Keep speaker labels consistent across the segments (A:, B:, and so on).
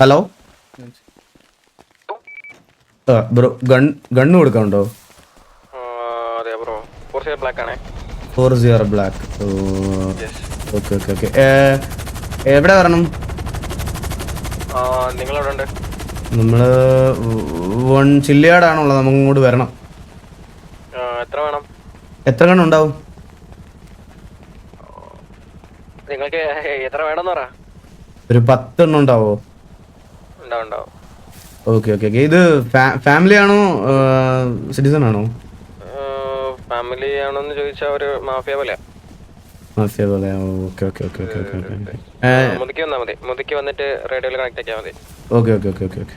A: Hello bro gun gun കൊടുക്കാനുണ്ടോ? Four zero black okay okay okay എവിടെ വരണം?
B: ആ, നിങ്ങളെവിടെ ഉണ്ട്?
A: നമ്മൾ വൺ ചില്ലിയാടാണുള്ളത്. നമുക്ക് ഇങ്ങോട്ട് വരണം.
B: എത്ര വേണം?
A: എത്ര ഗണ്ണ് ഉണ്ടാവും?
B: നിങ്ങൾക്ക് എത്ര വേണമെന്ന് പറ.
A: ഒരു പത്തെണ്ണം ഉണ്ടാവും? Okay okay okay. ഇത് ഫാമിലി ആണോ സിറ്റിസൺ ആണോ?
B: ഫാമിലി ആണോന്ന് ചോദിച്ചാൽ ഒരു മാഫിയ പോലെ
A: മാഫിയ പോലെ okay okay okay okay okay okay
B: മുതുക്കി വന്നാൽ മതി. മുതുക്കി വന്നിട്ട് റേഡിയോയിൽ കണക്ട് ആക്കിയാൽ മതി.
A: Okay okay okay okay
B: okay.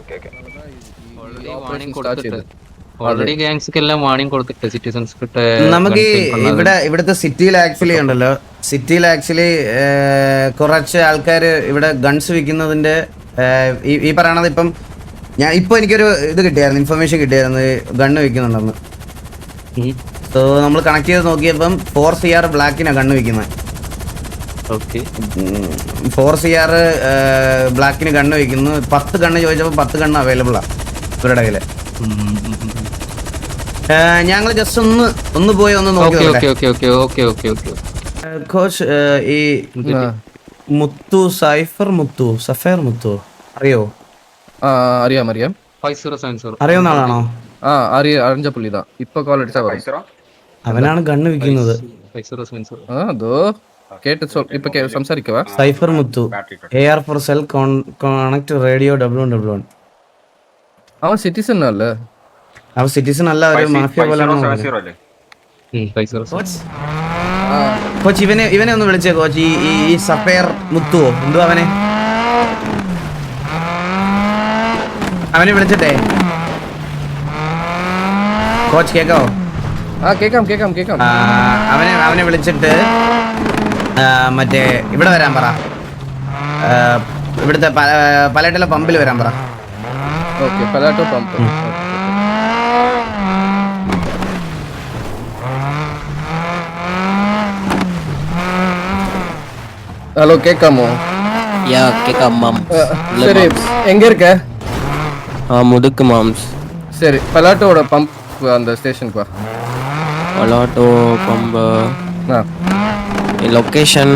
B: Okay
C: okay. Operation start
D: already gangs എല്ലാം വാണിംഗ് കൊടുത്തിട്ട് സിറ്റിസൺസ്
A: നമുക്ക് ഇവിടെ ഇവിടുത്തെ സിറ്റിയിൽ ആക്ച്വലി ഉണ്ടല്ലോ. സിറ്റിയിൽ ആക്ച്വലി കുറച്ച് ആൾക്കാര് ഇവിടെ ഗൺസ് വിൽക്കുന്നതിന്റെ ഈ- പറയണത് ഇപ്പം ഞാൻ ഇപ്പൊ എനിക്കൊരു ഇത് കിട്ടിയായിരുന്നു ഇൻഫർമേഷൻ കിട്ടിയായിരുന്നു ഗണ്ണ് വെക്കുന്നുണ്ടെന്ന്. സോ നമ്മൾ കണക്ട് ചെയ്ത് നോക്കിയപ്പം ഫോർ സി ആർ ബ്ലാക്കിനാണ് ഗണ്ണ്
D: വെക്കുന്നത്
A: ഫോർ സി ആർ ബ്ലാക്കിന് ഗണ്ണ് വെക്കുന്നു. പത്ത് ഗണ്ണ് ചോദിച്ചപ്പോൾ പത്ത് ഗണ്ണ് അവൈലബിൾ ആണ് ഇവരുടെ കയ്യിൽ. ഞങ്ങൾ ജസ്റ്റ് ഒന്ന് ഒന്ന് പോയി ഒന്ന് നോക്കി കോച്ച് ഈ മുത്തു സൈഫർ മുത്തു സഫയർ മുത്തു. അറിയോ?
C: ആ അറിയാം അറിയാം.
D: ഫൈവ് സീറോ സെവൻ സീറോ
A: അറിയുന്ന ആളാണോ?
C: ആ അറിയ അറിഞ്ഞ പുള്ളിതാ. தான் ഇപ്പൊ കോൾ അടിച്ചാ പറയും
A: അവനാണ് ഗണ്ണ് വിൽക്കുന്നത്.
D: ഫൈവ് സീറോ സെവൻ സീറോ
C: ആ അതോ കേട്ട് സൊ- ഇപ്പൊ കേ- സംസാരിക്കവാ.
A: Cipher Muthu. A R four cell connect radio W W
C: അവൻ സിറ്റിസൺ അല്ലേ?
A: അവ സിറ്റിസൺ അല്ല ഒരു മാഫിയ പോലെയാണ്
D: ഫൈവ് സീറോ
A: കോച്ച് ഇവനെ ഇവനെ ഒന്ന് വിളിച്ചേ കോച്ചി. ഈ ഈ- സഫയർ മുത്തുവോ? എന്തോ അവനെ? അവനെ വിളിച്ചിട്ടേ. കോച്ച് കേക്കോ
C: ആ കേക്കാം കേക്കാം കേക്കാം.
A: അവനെ അവനെ വിളിച്ചിട്ട് മറ്റേ ഇവിടെ വരാൻ പറ. ഇവിടുത്തെ പലയിട്ടിലെ പമ്പിൽ വരാൻ പറ.
C: ഓക്കെ പലാട്ടോ പമ്പ്. ஹலோ கேட்காமோ?
E: யா கேட்காம மாம்.
C: சரி எங்க இருக்க?
E: ஆ முதுக்கு மாம்ஸ்
C: சரி பலாட்டோட பம்ப் அந்த ஸ்டேஷனுக்கு வா.
E: ஒலாட்டோ பம்பு.
C: ஆ.
E: லொக்கேஷன்?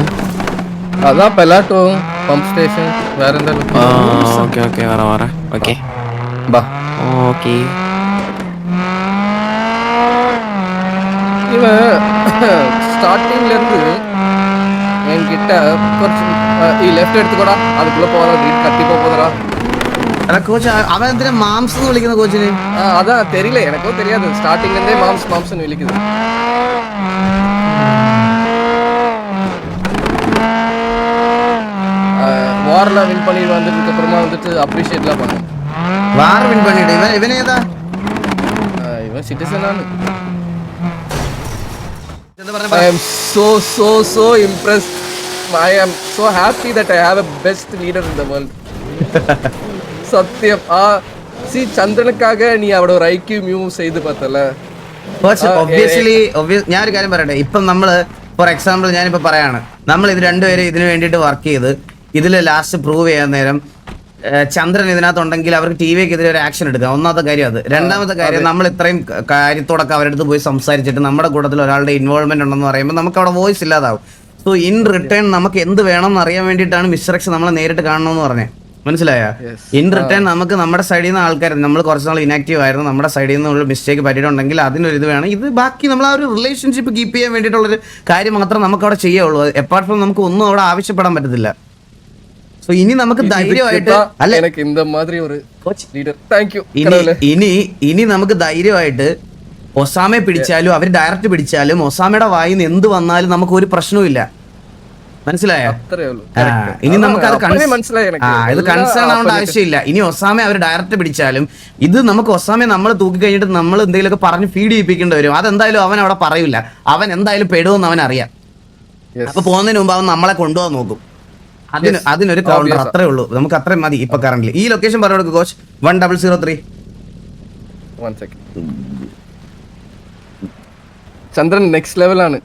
C: அதான் பெலாட்டோ பம்ப் ஸ்டேஷன் வேற எந்த?
E: ஓகே ஓகே வரேன் வரேன் ஓகே.
C: பா
E: ஓகே.
C: இவன் ஸ்டார்டிங்ல இருந்து என்கிட்ட ഈ ലെഫ്റ്റ് എടുത്തുകൂടാ അതുക്കുള്ള പോകാ റീഡ് കത്തിപ്പോ പോതടാ
A: ஆனா கோச் அவன் எத்தனை மாம்ஸ்னு விளிக்கிற
C: கோச்சினு அதான் தெரியல எனக்கும் தெரியாது. ஸ்டார்டிங்ல இருந்தே மாம்ஸ் மாம்ஸ்னு விளிக்குது வார்ல வின் பண்ணி வந்ததுக்கு அப்புறமா வந்துட்டு அப்ரிஷியேட்லாம்
A: பண்ணும் வார் வின் பண்ணிட்டு
C: இவன் இவனே so am so happy that I have a best leader in the world സത്യം നീ അവിടെ ഒരു ഐക്യു മ്യൂ ചെയ്ത് പത്തല്ല?
A: കോച്ച്
C: ആ, ഏ-
A: ഒബ്വിയസ്ലി ഞാൻ ഒരു കാര്യം പറയട്ടെ. ഇപ്പം നമ്മൾ ഫോർ എക്സാമ്പിൾ ഞാനിപ്പോ പറയാണ്. നമ്മൾ ഇത് രണ്ടുപേരും ഇതിനു വേണ്ടിയിട്ട് വർക്ക് ചെയ്ത് ഇതിൽ ലാസ്റ്റ് പ്രൂവ് ചെയ്യാൻ നേരം ചന്ദ്രൻ ഇതിനകത്തുണ്ടെങ്കിൽ അവർക്ക് ടി വിക്കെതിരെ ഒരു ആക്ഷൻ എടുക്കാം. ഒന്നാമത്തെ കാര്യം അത്. രണ്ടാമത്തെ കാര്യം നമ്മൾ ഇത്രയും കാര്യത്തോടൊക്കെ അവരടുത്ത് പോയി സംസാരിച്ചിട്ട് നമ്മുടെ കൂട്ടത്തിൽ ഒരാളുടെ ഇൻവോൾവ്മെന്റ് ഉണ്ടെന്ന് പറയുമ്പോൾ നമുക്ക് അവിടെ വോയിസ് ഇല്ലാതാവും. സോ ഇൻ റിട്ടേൺ നമുക്ക് എന്ത് വേണം എന്ന് അറിയാൻ വേണ്ടിയിട്ടാണ് മിസ്റ്റർ എക്സ് നമ്മളെ നേരിട്ട് കാണണമെന്ന് പറഞ്ഞത് മനസ്സിലായ? ഇൻ റിട്ടേൺ നമുക്ക് നമ്മുടെ സൈഡിൽ നിന്ന് ആൾക്കാർ നമ്മൾ കുറച്ച് നാൾ ഇനാക്റ്റീവ് ആയിരുന്നു നമ്മുടെ സൈഡിൽ നിന്നുള്ള ഒരു മിസ്റ്റേക്ക് പറ്റിയിട്ടുണ്ടെങ്കിൽ അതിനൊരു ഇത് വേണം. ഇത് ബാക്കി നമ്മൾ ആ ഒരു റിലേഷൻഷിപ്പ് കീപ്പ് ചെയ്യാൻ വേണ്ടിയിട്ടുള്ളൊരു കാര്യം മാത്രം നമുക്ക് അവിടെ ചെയ്യുള്ളൂ എപ്പാർട്ട് ഫ്രം നമുക്ക് ഒന്നും അവിടെ ആവശ്യപ്പെടാൻ പറ്റത്തില്ല. സോ ഇനി നമുക്ക് ധൈര്യമായിട്ട് അല്ല? ഇനി ഇനി നമുക്ക് ധൈര്യമായിട്ട് ഒസാമെ പിടിച്ചാലും അവർ ഡയറക്റ്റ് പിടിച്ചാലും ഒസാമയുടെ വായിന്ന് എന്ത് വന്നാലും നമുക്ക് ഒരു പ്രശ്നവും മനസ്സിലായോ? ഇനി നമുക്ക് അത് ഇത് കൺസേൺ ആവേണ്ട ആവശ്യമില്ല. ഇനി ഒസാമെ അവർ ഡയറക്റ്റ് പിടിച്ചാലും ഇത് നമുക്ക് ഒസാമെ നമ്മൾ തൂക്കി കഴിഞ്ഞിട്ട് നമ്മൾ എന്തെങ്കിലുമൊക്കെ പറഞ്ഞ് ഫീഡ് ചെയ്യിപ്പിക്കേണ്ടി വരും. അതെന്തായാലും അവൻ അവിടെ പറയില്ല അവൻ എന്തായാലും പെടുമെന്ന് അവൻ അറിയാം. അപ്പൊ പോകുന്നതിന് മുമ്പ് അവൻ നമ്മളെ കൊണ്ടുപോകാൻ നോക്കും. അതിന് അതിനൊരു കൗണ്ടർ അത്രേ ഉള്ളൂ. നമുക്ക് അത്രയും മതി ഇപ്പൊ കറന്റ് ഈ ലൊക്കേഷൻ പറഞ്ഞു കൊടുക്കും coach one double
C: zero three Chandran next ലെവലാണ്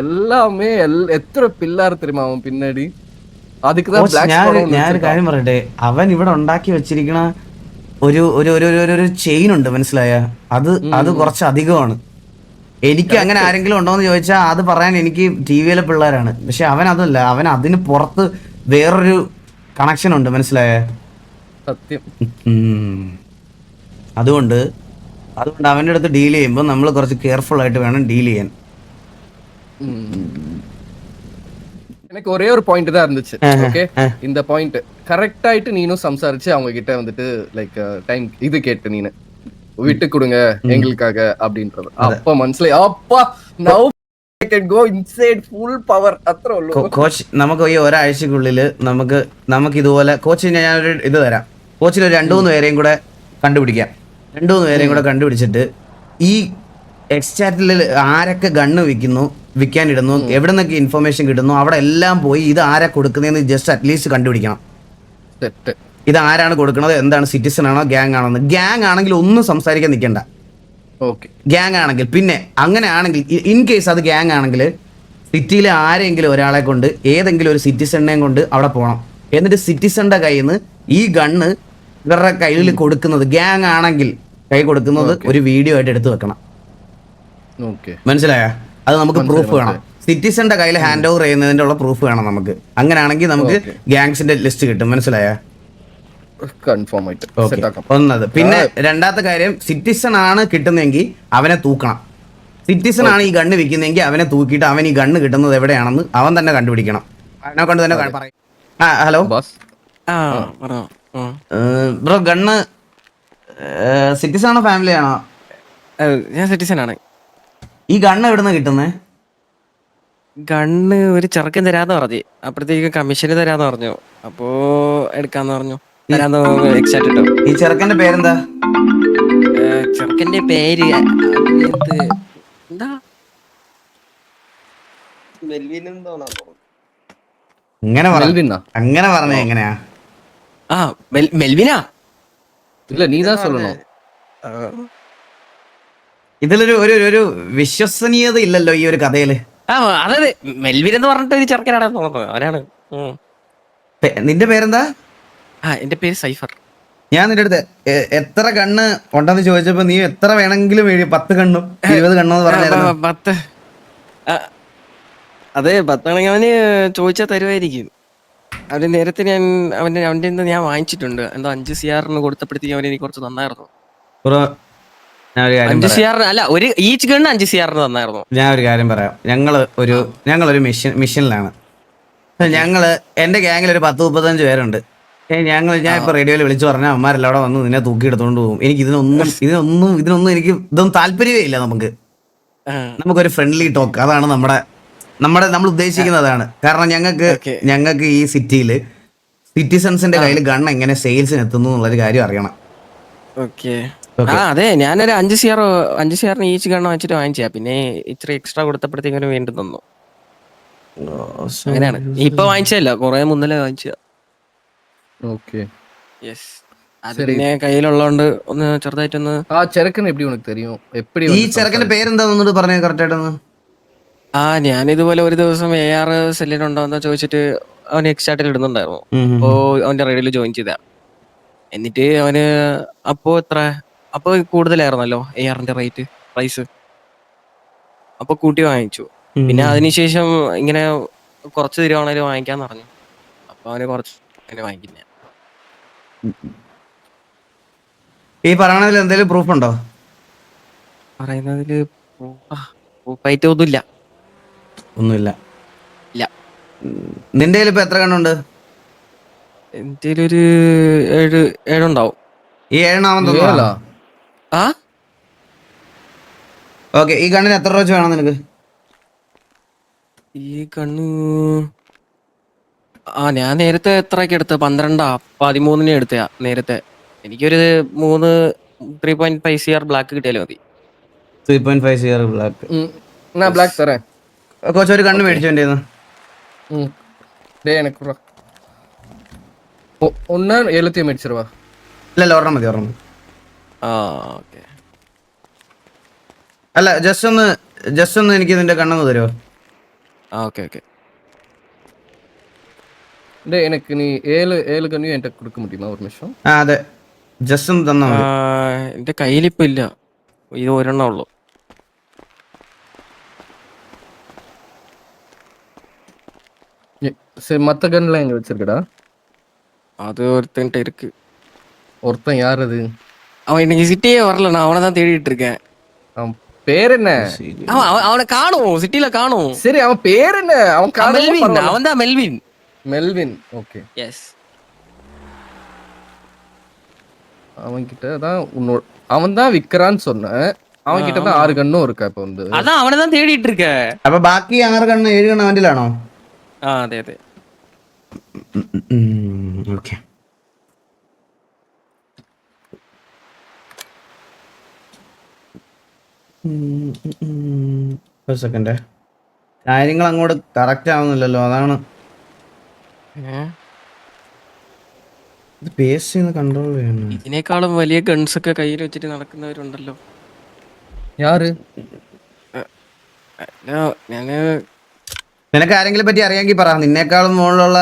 C: எல்லாமே எல் எத்தனை பில்லார் தெரியுமா அவன் பின்னாடி அதுக்கு தான்
A: കോച്ച്,
C: black
A: ഞാൻ
C: squad ஒண்ணு
A: ഞാനൊരു കാര്യം പറയട്ടെ അവൻ ഇവിടെ ഉണ്ടാക്കി വെച്ചിരിക്കണ ഒരു ഒരു ഒരു ഒരു- ഒരു ഒരു ചെയിൻ ഉണ്ട് മനസ്സിലായ അത് അത് കുറച്ച് അധികമാണ് എനിക്ക് അങ്ങനെ ആരെങ്കിലും ഉണ്ടോ എന്ന് ചോദിച്ചാൽ അത് പറയാൻ എനിക്ക് ടി വിയിലെ പിള്ളേരാണ് പക്ഷെ അവൻ അതല്ല അവൻ അതിന് പുറത്ത് വേറൊരു കണക്ഷൻ ഉണ്ട് മനസ്സിലായ
C: സത്യം
A: അതുകൊണ്ട് അതുകൊണ്ട് അവൻ്റെ അടുത്ത് ഡീൽ ചെയ്യുമ്പോൾ നമ്മൾ കുറച്ച് കെയർഫുൾ ആയിട്ട് വേണം ഡീൽ ചെയ്യാൻ
C: எனக்கு ஒரே ஒரு பாயிண்ட் தான் இருந்துச்சு ஓகே இந்த பாயிண்ட் கரெக்ட் ஆயிட்டு நீனும் சம்சாரிச்சு அவங்க கிட்ட வந்துட்டு லைக் டைம் இது கேட்டு நீனு விட்டு கொடுங்க எங்களுக்காக அப்படின்றது அப்ப மனசுல அப்பா now I can go inside full power അത്ര ഉള്ളൂ
A: കോ- കോച്ച് നമുക്ക് ഈ ഒരാഴ്ചക്കുള്ളിൽ നമുക്ക് നമുക്ക് ഇതുപോലെ കോച്ചിന് ഞാനൊരു ഇത് തരാം കോച്ചിൽ ഒരു രണ്ടു മൂന്ന് പേരെയും കൂടെ കണ്ടുപിടിക്കാം രണ്ടു മൂന്ന് പേരെയും കൂടെ കണ്ടുപിടിച്ചിട്ട് ഈ എക്സ്ചാറ്റിൽ ആരൊക്കെ ഗണ്ണ് വിൽക്കുന്നു വിൽക്കാനിടുന്നു എവിടെ നിന്നൊക്കെ ഇൻഫർമേഷൻ കിട്ടുന്നു അവിടെ എല്ലാം പോയി ഇത് ആരാ കൊടുക്കുന്നതെന്ന് ജസ്റ്റ് അറ്റ്ലീസ്റ്റ് കണ്ടുപിടിക്കണം. ഇത് ആരാണ് കൊടുക്കുന്നത് എന്താണ് സിറ്റിസൺ ആണോ ഗ്യാങ് ആണോ എന്ന്. ഗ്യാങ് ആണെങ്കിൽ ഒന്നും സംസാരിക്കാൻ നിൽക്കണ്ട. ഗ്യാങ് ആണെങ്കിൽ പിന്നെ അങ്ങനെ ആണെങ്കിൽ ഇൻ കേസ് അത് ഗ്യാങ് ആണെങ്കിൽ സിറ്റിയിലെ ആരെങ്കിലും ഒരാളെ കൊണ്ട് ഏതെങ്കിലും ഒരു സിറ്റിസണിനെയും കൊണ്ട് അവിടെ പോകണം എന്നിട്ട് സിറ്റിസണിന്റെ കയ്യിൽ നിന്ന് ഈ ഗണ്ണ് ഇവരുടെ കയ്യിൽ കൊടുക്കുന്നത് ഗ്യാങ് ആണെങ്കിൽ കൈ കൊടുക്കുന്നത് ഒരു വീഡിയോ ആയിട്ട് എടുത്തു വെക്കണം. മനസ്സിലായ? അത് നമുക്ക് പ്രൂഫ് വേണം. സിറ്റിസന്റെ കയ്യിൽ ഹാൻഡ് ഓവർ ചെയ്യുന്നതിന്റെ ഉള്ള പ്രൂഫ് വേണം നമുക്ക്. അങ്ങനെയാണെങ്കിൽ നമുക്ക് ഗ്യാങ്സിന്റെ ലിസ്റ്റ് കിട്ടും. മനസ്സിലായ?
C: കൺഫേം ആയിട്ട്. സെറ്റ് ആക്കാം.
A: ഒന്നത്. പിന്നെ രണ്ടാമത്തെ കാര്യം സിറ്റിസൺ ആണ് കിട്ടുന്നതെങ്കിൽ അവനെ തൂക്കണം. സിറ്റിസൺ ആണ് ഈ ഗണ്ണ് വിൽക്കുന്നതെങ്കിൽ അവനെ തൂക്കിയിട്ട് അവൻ ഈ ഗണ്ണ് കിട്ടുന്നത് എവിടെയാണെന്ന് അവൻ തന്നെ കണ്ടുപിടിക്കണം. അവനെ കൊണ്ട് തന്നെ പറയും. ആ ഹലോ?
C: ബാസ്.
E: ആ
A: ബ്രോ ഗണ്ണ് സിറ്റിസൺ ആണോ ഫാമിലി ആണോ?
E: ഞാൻ സിറ്റിസൺ ആണ്.
A: ഈ ഗണ്ണ് എവിടുന്ന് കിട്ടുന്നേ
E: ഗണ്ണ് ഒരു ചെറുക്കൻ തരാന്ന് പറഞ്ഞു അപ്പഴത്തേക്ക് കമ്മീഷന് തരാന്ന് പറഞ്ഞു അപ്പോ എടുക്കാന്ന് പറഞ്ഞു തരാന്ന് എക്സാക്ട് ഇട്ടോ
A: ഈ ചെറുക്കന്റെ പേരെന്താ
E: ഏഹ്, ചെറുക്കന്റെ പേര് അതിനകത്ത് എന്താ
A: ഇങ്ങനെ പറ
C: മെൽവിന്നാ
A: അങ്ങനെ പറഞ്ഞ എങ്ങനെയാ
E: ആ മെൽ- മെൽവിനാ
C: இல்ல நீ தான் சொல்லணும்
A: ഇതിലൊരു ഒരു ഒരു വിശ്വസനീയത ഇല്ലല്ലോ ഈ ഒരു കഥയിൽ.
E: ആ അതെ മെൽവിൻ എന്ന് പറഞ്ഞിട്ട് ഒരു ചെറുക്കനാണ് തോന്നുന്നത് അവനാണ്.
A: നിന്റെ പേരെന്താ?
E: ആ എന്റെ പേര് സൈഫർ.
A: ഞാൻ നിന്റെ അടുത്ത് എത്ര കണ്ണ് ഉണ്ടെന്ന് ചോദിച്ചപ്പോ നീ എത്ര വേണമെങ്കിലും എഴുതി പത്ത് കണ്ണും ഇരുപത് കണ്ണും
E: പത്ത്. അതെ പത്താണെങ്കിൽ അവന് ചോദിച്ചാൽ തരുമായിരിക്കും അവന്റെ നേരത്തെ ഞാൻ അവന്റെ അവന്റെ ഞാൻ വാങ്ങിച്ചിട്ടുണ്ട്. എന്തോ അഞ്ച് സി ആറിന് കൊടുത്തപ്പോഴത്തേക്ക് അവന് എനിക്ക് കുറച്ച് തന്നായിരുന്നു
A: ബ്രോ ഞാൻ ഒരു കാര്യം
E: അഞ്ച് സി ആറിന് അല്ല ഒരു ഈച്ച് ഗണ്ണ് അഞ്ച് സി ആറിന് തന്നായിരുന്നു.
A: ഞാൻ ഒരു കാര്യം പറയാം. ഞങ്ങൾ ഒരു ഞങ്ങളൊരു മിഷൻ മിഷനിലാണ് ഞങ്ങൾ എന്റെ ഗ്യാങ്ങിൽ ഒരു പത്ത് മുപ്പത്തഞ്ച് പേരുണ്ട്. ഞങ്ങൾ ഞാൻ ഇപ്പൊ റേഡിയോയിൽ വിളിച്ചു പറഞ്ഞ അമ്മമാരെല്ലാം അവിടെ വന്ന് നിന്നെ തൂക്കി എടുത്തോണ്ട് പോകും. എനിക്ക് ഇതിനൊന്നും ഇതിനൊന്നും ഇതിനൊന്നും എനിക്ക് ഇതൊന്നും താല്പര്യമേ ഇല്ല നമുക്ക്. നമുക്കൊരു ഫ്രണ്ട്ലി ടോക്ക് അതാണ് നമ്മുടെ നമ്മുടെ നമ്മൾ ഉദ്ദേശിക്കുന്നത് അതാണ്. കാരണം ഞങ്ങൾക്ക് ഞങ്ങൾക്ക് ഈ സിറ്റിയിൽ സിറ്റിസൺസിന്റെ കയ്യിൽ ഗൺ എങ്ങനെ സെയിൽസിന് എത്തുന്നു എന്നുള്ളൊരു കാര്യം അറിയണം.
E: ഓക്കെ ആ അതെ. ഞാനൊരു അഞ്ച് സിയർ അഞ്ച് സിയറിന് ഈച്ച് ഗണ്ണ വെച്ചിട്ട് വാങ്ങിച്ചാ പിന്നെ ഇത്ര എക്സ്ട്രാ കൊടുത്തപ്പോഴത്തേക്കും വീണ്ടും തന്നു. Oh, അങ്ങനെയാണ്. ഇപ്പൊ വാങ്ങിച്ചല്ല കൊറേ മുന്നലേ വാങ്ങിച്ച
C: ഓക്കെ
E: യെസ് പിന്നെ കയ്യിലുള്ളതുകൊണ്ട് ഒന്ന് ചെറുതായിട്ടൊന്ന്
C: ആ ചെറുക്കൻ എപ്പി ഉനക്ക് തരും എപ്പി
A: ഈ ചെറുക്കന്റെ പേരെന്താന്നോട് പറഞ്ഞേ കറക്റ്റ് ആയിട്ടൊന്ന്
E: ആ ഞാൻ ഇതുപോലെ ഒരു ദിവസം എ ആർ സെല്ലിനുണ്ടോന്ന് ചോദിച്ചിട്ട് അവൻ എക്സ്റ്റാട്ടിൽ ഇടുന്നുണ്ടായിരുന്നു. അപ്പോ അവന്റെ റേഡിയോയിൽ ജോയിൻ ചെയ്ത എന്നിട്ട് അവന് അപ്പോ എത്ര? അപ്പോ കൂടുതലായിരുന്നല്ലോ എ ആറിന്റെ റേറ്റ് പ്രൈസ് അപ്പൊ കൂട്ടി വാങ്ങിച്ചു. പിന്നെ അതിനുശേഷം ഇങ്ങനെ കുറച്ച് തരുവാണേലും വാങ്ങിക്കാന്ന് പറഞ്ഞു. അപ്പൊ അവന് കുറച്ച് അങ്ങനെ വാങ്ങിക്കുന്ന.
A: ഈ പറയണതിൽ എന്തെങ്കിലും പ്രൂഫ് ഉണ്ടോ?
E: പറയുന്നതിൽ പ്രൂഫായിട്ട് ഒന്നുമില്ല.
A: ഒന്നുമില്ല.
E: ഇല്ല.
A: നിന്റെ കയ്യിൽ ഇപ്പൊ എത്ര കണ്ണുണ്ട്
E: എന്റെ ഒരു ഏഴ് ഏഴുണ്ടാവും
A: ഈ
C: ஏழா
E: ആ?
A: ഓക്കെ ഈ കണ്ണിന് എത്ര രൂപ വേണം നിനക്ക്?
E: ഈ കണ്ണ് ആ ഞാൻ നേരത്തെ എത്രയൊക്കെ എടുത്ത പന്ത്രണ്ടാ? പതിമൂന്നിന് എടുത്തയാ നേരത്തെ. എനിക്കൊരു മൂന്ന് three point five C R black കിട്ടിയാലും മതി.
A: Three point five C R
C: black എന്നാ ബ്ലാക്ക് സാറേ
A: കൊച്ചു ഒരു കണ്ണ് മേടിച്ചു
C: എന്റെ ഒന്ന് എഴുപത്തി മേടിച്ചിരുവാ ഇല്ല
A: ഇല്ല ഒരെണ്ണം മതി ഒരെണ്ണം. അല്ല ജസ്റ്റ് ഒന്ന് ജസ്റ്റ് ഒന്ന് എനിക്ക് നിന്റെ കണ്ണൊന്ന് തരുമോ
E: ആ ഓക്കെ ഓക്കെ
C: டேய் எனக்கு நீ ஏழு ஏழு கண்ணையும் என்கிட்ட கொடுக்க முடியுமா ஒரு நிமிஷம்
A: ആ അതെ ജസ്റ്റ് ഒന്ന് തന്നാ
E: ആ,
A: മതി
E: എന്റെ കയ്യിലിപ്പോ ഇല്ല ഇത് ഒരെണ്ണം ഉള്ളു
C: ஏ- சரி மத்த கன்லாம் எங்க வச்சிருக்கடா
E: அது ஒருத்தன்ட்ட இருக்கு
C: ஒருத்தன் யார் அது
E: அவன் இன்னைக்கு சிட்டியே வரல நான் அவனை தான் தேடிட்டு இருக்கேன்.
C: அவன் பேர் என்ன?
E: அவன் அவனை காணும் சிட்டில காணும்.
C: சரி அவன் பேர் என்ன? அவன்
E: மெல்வின் அவன் தான் மெல்வின்.
C: Melvin okay.
E: எஸ்
C: அவன்கிட்ட தான் உன்னோட அவன் தான் விக்கிறான்னு சொன்னேன் அவன் கிட்ட தான் ஆறு கண்ணும் இருக்கா இப்ப வந்து?
E: அதான் அவனை தான் தேடிட்டு இருக்க.
A: அப்ப பாக்கி ஆறு கண்ணு ஏழு கண்ணு வண்டியிலானோ
E: ஆ அதே அதே.
A: ஓகே. ഒരു സെക്കൻഡ് കാര്യങ്ങൾ അങ്ങോട്ട് കറക്റ്റ് ആവുന്നില്ലല്ലോ അതാണ്? ഇത് പേസ്റ്റ് ചെയ്യുന്ന കൺട്രോൾ ചെയ്യണം.
E: ഇതിനേക്കാളും വലിയ ഗൺസ് ഒക്കെ കയ്യിൽ വെച്ചിട്ട് നടക്കുന്നവരുണ്ടല്ലോ.
C: யாரு
E: അല്ല, ഞാൻ
A: നിനക്ക് ആരെങ്കിലും പറ്റി അറിയാമെങ്കിൽ പറ. നിന്നേക്കാളും മുകളിലുള്ള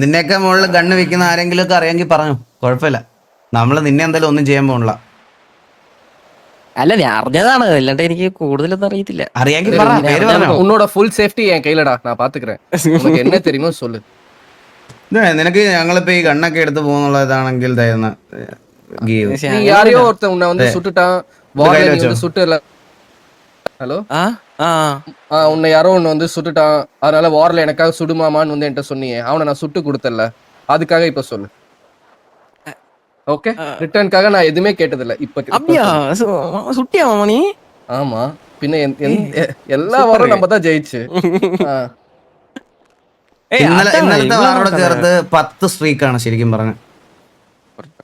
A: നിന്നേക്കാൾ മുകളിൽ ഗണ്ണ് വെക്കുന്ന ആരെങ്കിലും ഒക്കെ അറിയാമെങ്കിൽ പറഞ്ഞു കുഴപ്പമില്ല. നമ്മൾ നിന്നെ എന്തായാലും ഒന്നും ചെയ്യാൻ പോകണില്ല
E: അല്ല ഞാൻ അറിഞ്ഞതാണ് അല്ലാണ്ട് എനിക്ക് കൂടുതലൊന്നും അറിയത്തില്ല
A: അറിയാമെങ്കിൽ പറ പേര് പറഞ്ഞോ
C: உன்னோட ஃபுல் சேஃப்டி என் கையிலடா நான் பாத்துக்கிறேன் உனக்கு என்ன தெரியுமோ சொல்லு
A: ഇതേ, നിനക്ക് ഞങ്ങളിപ്പോ ഈ ഗണ്ണൊക്കെ എടുത്ത് പോകുന്നുള്ളതാണെങ്കിൽ തരുന്ന ഗീവ്
C: நீ யாரையோ ஒருத்தன் உன்னை வந்து சுட்டுட்டான் வார்ல
A: கையில
C: நீ
A: வச்சோ.
C: வந்து சுட்டுல ஹலோ
E: ആ ആ
C: ஆ உன்னை யாரோ ஒன்று வந்து சுட்டுட்டான் அதனால வார்ல எனக்காக சுடுமாமான்னு வந்து என்கிட்ட சொன்னியே அவனை நான் சுட்டு கொடுத்தல அதுக்காக இப்ப சொல்லு ஓகே ரிட்டர்னுக்காக நான் எதுவுமே கேட்டதில்ல இப்ப இப்ப
E: அப்படியா
C: சொல்லு.
E: சு- சுட்டியா நீ
C: ஆமா பின்ன எந்த- எந்த- எ- எல்லா வாரம் நம்ம தான் ஜெயிச்சு ஆ.
E: ഏയ്,
A: ഇന്നലെ
E: അതാണ്
A: ഇന്നലത്തെ
E: ഇവളാണ്
A: വാറോടെ
E: കഥ.
A: ചേർത്ത് പത്ത് സ്ട്രീക്കാണ് ശരിക്കും പറഞ്ഞ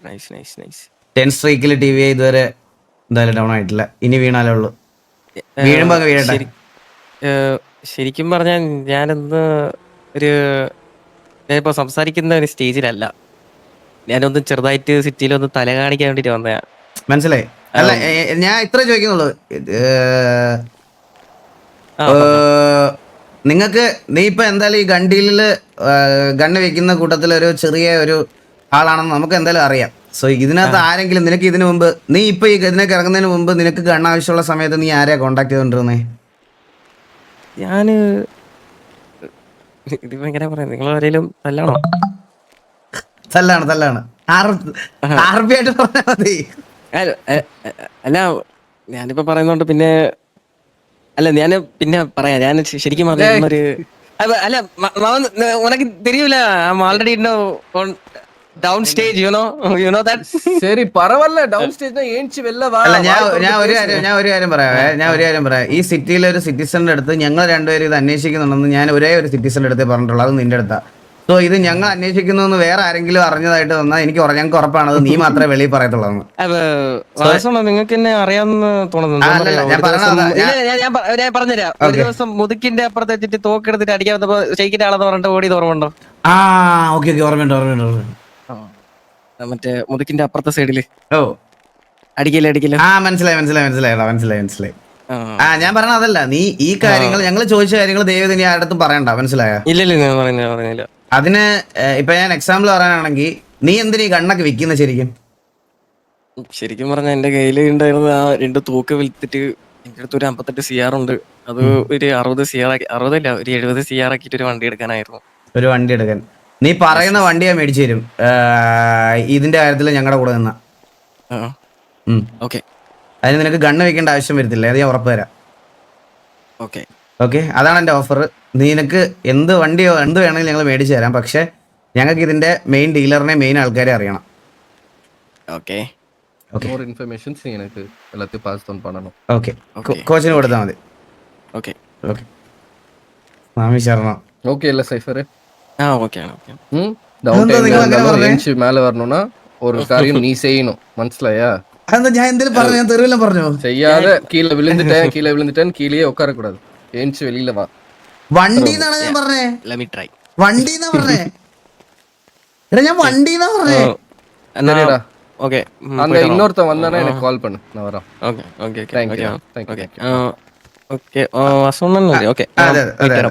E: nice nice nice
A: ten സ്ട്രീക്കിൽ T V ഇതുവരെ എന്തായാലും ഡൗൺ ആയിട്ടില്ല ഇനി വീണാലേ ഉള്ളൂ വീഴുമ്പോ അങ്ങ് വീഴട്ടെ
E: ശരി- ഏ, ശരിക്കും പറഞ്ഞാൽ ഞാനിന്ന് ഒരു ഞാനിപ്പോ സംസാരിക്കുന്ന ഒരു സ്റ്റേജിലല്ല ഞാനൊന്ന് ചെറുതായിട്ട് സിറ്റിയിൽ ഒന്ന് തല കാണിക്കാൻ വേണ്ടിട്ട് വന്നയാ
A: മനസ്സിലായി? അല്ല ഞാൻ ഇത്ര ചോദിക്കുന്നുള്ളൂ. നിങ്ങക്ക് നീ ഇപ്പൊ എന്തായാലും ഈ ഗണ്ടീലിൽ ഗണ്ണ വെക്കുന്ന കൂട്ടത്തിൽ ഒരു ചെറിയ ഒരു ആളാണെന്ന് നമുക്ക് എന്തായാലും അറിയാം. സോ ഇതിനകത്ത് ആരെങ്കിലും നിനക്ക് ഇതിനു മുമ്പ് നീ ഇപ്പൊ ഈ ഇതിനൊക്കെ ഇറങ്ങുന്നതിന് മുമ്പ് നിനക്ക് ഗണ്ണ് ആവശ്യമുള്ള സമയത്ത് നീ ആരെയാ കോണ്ടാക്ട് ചെയ്തോണ്ടിരുന്നേ?
E: ഞാൻ ഇതിപ്പോ എങ്ങനെ പറയാം? നിങ്ങളാരേലും ആരെങ്കിലും തല്ലാണ്
A: തല്ലാണ്. ആയിട്ട് പറഞ്ഞാൽ മതി.
E: അല്ല ഞാനിപ്പോ പറയുന്നോണ്ട് പിന്നെ അല്ല ഞാൻ പിന്നെ പറയാം. ഞാൻ ശരിക്കും ഒരു അല്ല ഉനക്ക് തെരിയൂല. ആൾറെഡി ഇന്നോ down stage you know
C: you know that ശരി പറവല്ല. ഡൗൺ സ്റ്റേജ്
A: ഏഞ്ചി വെല്ല
C: വാ. ഞാൻ
A: ഞാൻ ഒരു കാര്യം ഞാൻ ഒരു കാര്യം പറയാം. ഞാൻ ഒരു കാര്യം പറയാം. ഈ സിറ്റിയിലെ ഒരു സിറ്റിസണിന്റെ അടുത്ത് ഞങ്ങൾ രണ്ടുപേരും ഇത് അന്വേഷിക്കുന്നുണ്ടെന്ന് ഞാൻ ഒരേ ഒരു സിറ്റിസണിന്റെ അടുത്ത് പറഞ്ഞിട്ടുള്ളൂ. അത് നിന്റെ അടുത്താണ് സോ ഇത് ഞങ്ങൾ അന്വേഷിക്കുന്നു വേറെ ആരെങ്കിലും അറിഞ്ഞതായിട്ട് തന്നാൽ എനിക്ക് ഞങ്ങൾക്ക് ഉറപ്പാണ്. അത് നീ മാത്രമേ വെളിയിൽ പറയത്തുള്ളൂ
E: നിങ്ങൾക്ക് എന്നെ അറിയാമെന്ന് തോന്നുന്നു.
A: ഞാൻ
E: പറഞ്ഞുതരാം. ഒരു ദിവസം മുതുക്കിന്റെ അപ്പുറത്ത് തോക്ക് തോക്കെടുത്തിട്ട് അടിക്കാൻ വന്നപ്പോ ഷെയ്ക്കിന്റെ ആളെന്ന് പറഞ്ഞിട്ട് ഓടി ഓർമ്മയുണ്ടോ?
A: ആ ഓക്കെ ഓക്കെ ഓർമ്മയുണ്ട് ഓർമ്മയുണ്ട്
E: മറ്റേ മുതുക്കിന്റെ അപ്പുറത്തെ സൈഡിൽ
A: ഓ.
E: അടിക്കില്ല അടിക്കില്ല?
A: ആ മനസ്സിലായി മനസ്സിലായി മനസ്സിലായി മനസ്സിലായി മനസ്സിലായി.
E: ആ.
A: ഞാൻ പറഞ്ഞ അതല്ല. നീ ഈ കാര്യങ്ങൾ ഞങ്ങൾ ചോദിച്ച കാര്യങ്ങൾ ദൈവം നീ ആരുടെ പറയണ്ട. മനസ്സിലായോ?
E: പറഞ്ഞില്ല
A: അതിന് ഇപ്പൊ ഞാൻ എക്സാമ്പിൾ പറയാനാണെങ്കിൽ നീ എന്തിനാ ഈ ഗണ്ണൊക്കെ വിൽക്കുന്ന ശരിക്കും?
E: ശരിക്കും പറഞ്ഞ എന്റെ കയ്യിൽ ഉണ്ടായിരുന്ന ആ രണ്ട് തൂക്ക് വിൽത്തിട്ട് എന്റെ അടുത്ത് ഒരു അമ്പത്തെട്ട് സി ആർ ഉണ്ട്. അത് ഒരു അറുപത് സി ആർ ആക്കി അറുപതല്ല ഒരു എഴുപത് സി ആർ ആക്കിയിട്ട് ഒരു വണ്ടി എടുക്കാനായിരുന്നു.
A: ഒരു വണ്ടി എടുക്കാൻ. നീ പറയുന്ന വണ്ടി ഞാൻ മേടിച്ചു തരും. ഇതിന്റെ കാര്യത്തിൽ ഞങ്ങളുടെ കൂടെ നിന്ന.
E: ഓക്കെ
A: അതിന് നിനക്ക് ഗണ്ണ് വെക്കേണ്ട ആവശ്യം വരത്തില്ല അത് ഞാൻ ഉറപ്പ് തരാം
E: ഓക്കെ
A: ഓക്കെ അതാണ് എൻ്റെ ഓഫർ നിനക്ക് എന്ത് വണ്ടിയോ എന്ത് വേണമെങ്കിലും ഞങ്ങൾ മേടിച്ചു തരാം പക്ഷെ ഞങ്ങൾക്ക് ഇതിന്റെ മെയിൻ ഡീലറിനെ മെയിൻ ആൾക്കാരെ അറിയണം
E: ഓക്കെ
A: ഓക്കെ
C: more informations நீ எனக்கு எல்லாத்தையும் பாஸ் டவுன் பண்ணணும்
A: ഓക്കെ
E: Okay.
A: കോച്ചിന് കൊടുത്താൽ മതി
E: ഓക്കെ
A: ഓക്കെ மாமி சரணம்
C: ஓகே இல்ல சைஃபர்
E: ആ ഓക്കെ ആണ് ഓക്കെ
C: ம் டவுன்
A: அதான் நீங்க அங்க
C: டைம்
A: வரேன்.
C: ஏஞ்சி மேல வரணும்னா ஒரு காரியம் நீ செய்யணும் മനസ്സിലായാ
A: അതെന്താ ഞാൻ എന്തെങ്കിലും പറഞ്ഞു ഞാൻ തെരുവിലും പറഞ്ഞു
C: செய்யாத கீழே விழுந்துட்டேன் கீழே விழுந்துட்டேன் கீழேயே உட்கார கூடாது ஏஞ்சி வெளியில வா
A: വണ്ടി എന്നാണ് ഞാൻ പറഞ്ഞേ
E: ലെറ്റ് ട്രൈ
A: വണ്ടി എന്നാ പറഞ്ഞേ എടാ ഞാൻ വണ്ടി എന്നാ പറഞ്ഞേ
C: சரிடா
E: ഓക്കെ
C: அங்க இன்னொருத்தன் வந்தானா எனக்கு கால் பண்ணு நான் வரேன்
E: okay okay
C: Thank you.
E: Okay
C: Thank you.
E: Okay okay വസന്തല്ലേ okay
A: അതെ, അതെ,